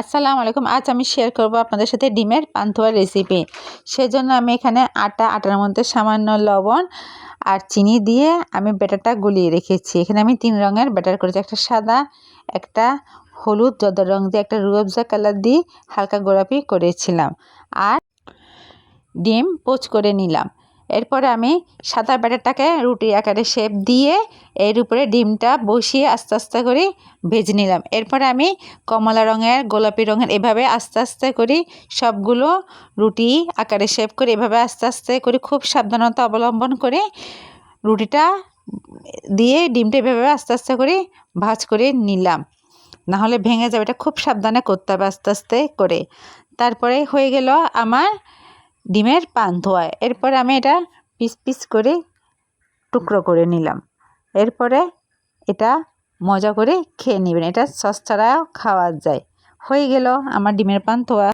আসসালামু আলাইকুম। আজ আমি শেয়ার করব আপনাদের সাথে ডিমের পান্তুয়া রেসিপি সেজন্য আমি এখানে আটা, আটার মধ্যে সামান্য লবণ আর চিনি দিয়ে আমি ব্যাটারটা গুলিয়ে রেখেছি। এখানে আমি তিন রঙের ব্যাটার করেছি। একটা সাদা, একটা হলুদ জর্দা রং দিয়ে একটা রুয়াবজা কালার দিয়ে হালকা গোলাপি করেছিলাম। আর ডিম পোচ করে নিলাম। এরপরে আমি সাদা ব্যাটারটাকে রুটি আকারে শেপ দিয়ে এর উপরে ডিমটা বসিয়ে আস্তে আস্তে করে ভেজে নিলাম। এরপরে আমি কমলা রঙের, গোলাপি রঙের এভাবে আস্তে আস্তে করে সবগুলো রুটি আকারে শেপ করে এভাবে আস্তে আস্তে করে খুব সাবধানতা অবলম্বন করে রুটিটা দিয়ে ডিমটা এভাবে আস্তে আস্তে করে ভাজ করে নিলাম। নাহলে ভেঙে যাবে, এটা খুব সাবধানে করতে হবে আস্তে আস্তে করে। তারপরে হয়ে গেল আমার ডিমের পান পান্তুয়া এরপর আমি এটা পিস পিস করে টুকরো করে নিলাম। এরপরে এটা মজা করে খেয়ে নেবেন। এটা সস ছাড়াও খাওয়া যায়। হয়ে গেল আমার ডিমের পান পান্তুয়া